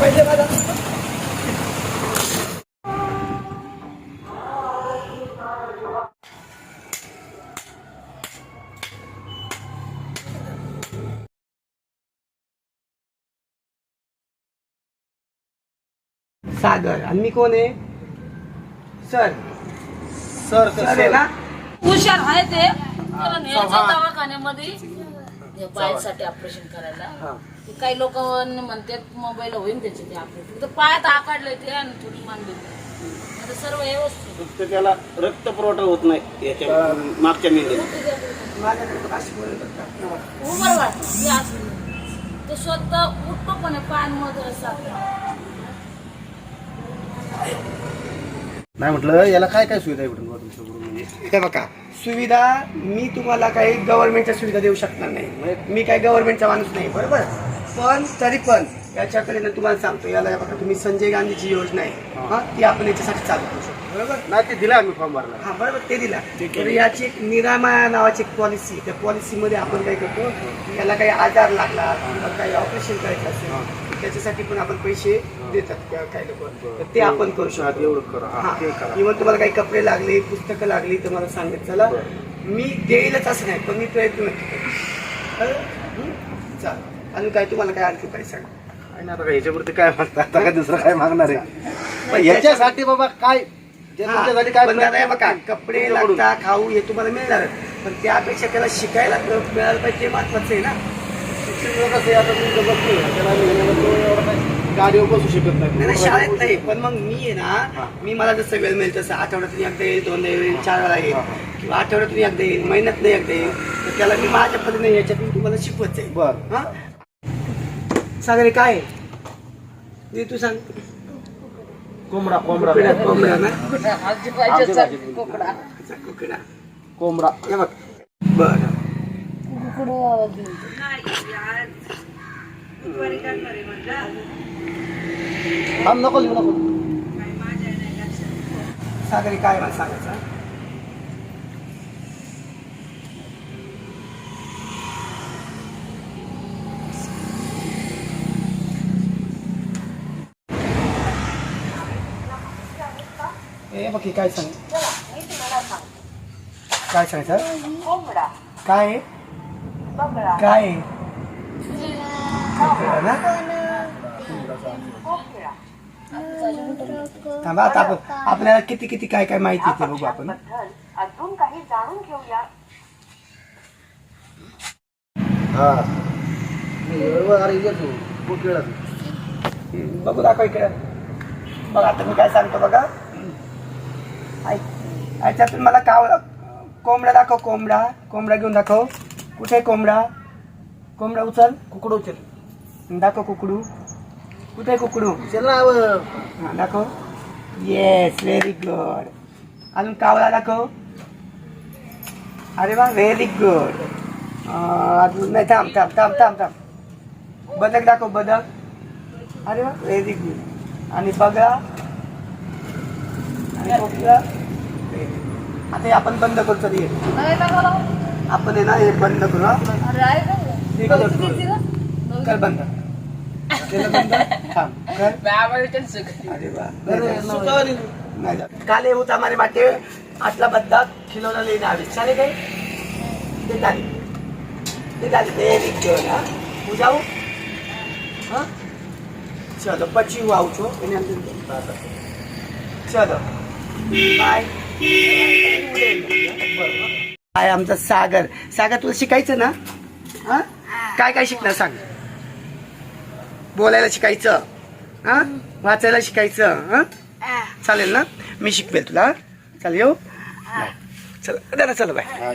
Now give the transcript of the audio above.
पाहिजे मला. सागर आणि मी कोण आहे? सर. Sir sir. आहे ना? हुशार आहे ते दवाखान्यामध्ये. पायासाठी ऑपरेशन करायला. ते काही लोक म्हणतात मोबाईल होईल त्याचे ते ऑपरेशन तर पायात आकाडले ते आणि थोडी मांडली. आता सर्व व्यवस्थित. फक्त त्याला रक्त पुरवठा होत नाही याच्या मागच्या होता. उमर वाटत ते असं. तो स्वतः उठतो पण आहे पायांमध्ये नाही म्हटलं याला काय काय सुविधा आहे भेटून तुमच्याकडून म्हणजे हे बघा सुविधा मी तुम्हाला काही गव्हर्नमेंटच्या सुविधा देऊ शकणार नाही. म्हणजे मी काही गव्हर्नमेंटचा माणूस नाही बरोबर? पण तरी पण याच्याकडे ना तुम्हाला सांगतो याला बघा तुम्ही संजय गांधीची योजना आहे हा. ती आपण याच्यासाठी चालू करू शकतो बरोबर? नाही ते दिला आम्ही फॉर्म भरला. हा बरोबर ते दिला. तर याची एक निरामा नावाची एक पॉलिसी त्या पॉलिसीमध्ये आपण काय करतो याला काही आजार लागला किंवा काही ऑपरेशन करायचं असेल त्याच्यासाठी पण आपण पैसे देतात काही लोक. ते आपण करू शकतो. एवढं करा. किंवा तुम्हाला काही कपडे लागले पुस्तकं लागली तर मला सांगत चला. मी देईलच असं नाही पण मी प्रयत्न नक्की? चालेल. अजून काय? तुम्हाला काय आणखी काय सांगा आता काय मागतात आता काय दुसरं काय मागणार आहे? याच्यासाठी बाबा काय? बघा कपडे. लागता खाऊ हे तुम्हाला मिळणार पण त्यापेक्षा त्याला शिकायला मिळालं पाहिजे ते महत्वाचं आहे ना. शिक्षण कसं आहे, आता तुम्ही जर बघतोय, त्याला मेहनत तो एवढं काय गाडीवर बसू शकत नाही, शाळेत नाही पण मग मी आहे. ना मी मला जसं वेळ मिळेल तसं आठवड्यातून एकदा येईल दोनदा येईल चार वेळा येईल. किंवा आठवड्यातून एकदा येईल महिन्यात नाही एकदा येईल. तर त्याला मी माझ्या पद्धतीने याच्यातून तुम्हाला शिकवत जाईल. बर. हा? सागरे काय आहे? दे तू सांग. कोंबडा कोंबडा. कोंबड्या ना? कोकड्या कोंबडा. हे बघ. बरं. कुकडू आवाज थांब नको लिहू नको. सागरे काय मला सांगायचं? ए बघ हे काय सांग? काय सांगायचं? काय आहे? काय आहे? कोंबडा ना? थांबा आता आपण आपल्याला किती किती काय काय माहिती आहे ते बघू आपण. अजून काही जाणून घेऊया हा बरोबर अरे ये तू खूप बघू दाखव इकडे. बघा आता मी काय सांगतो बघा. ऐक याच्यातून मला काव कोंबडा दाखव कोंबडा. कोंबडा घेऊन दाखव. कुठे कोंबडा? कोंबडा उचल. कुकडं उचल. दाखव कुकडू. कुठे आहे कुकडू? चल ना अव. हा, दाखव. येस व्हेरी गुड अजून कावळा दाखव. अरे वा व्हेरी गुड अजून नाही थांब थांब थांब थांब थांब. बदक दाखव बदक अरे वा व्हेरी गुड आणि बगळा आणि आता हे आपण बंद करू मला. आपण आहे ना हे बंद करू हा. बंद. केलं बंद थांब कर बाबाच्या सुख. अरे वाह अरे, सुकावली. नहीं जाता। काले होता हमारे बाटे आटला बद्दा खिलौना लेने आवे चले गए दे डाली दे डाली वेरी गुड हाँ हो जाओ हाँ चलो પછી હું આવું છું એને અંદર चलो बाय काय आमचा सागर सागर तुला शिकायचं ना हा काय काय शिकणार सांग बोलायला शिकायचं हा? वाचायला शिकायचं हा? चालेल ना? मी शिकवेल तुला चालेल येऊ? चला दादा चला बाय.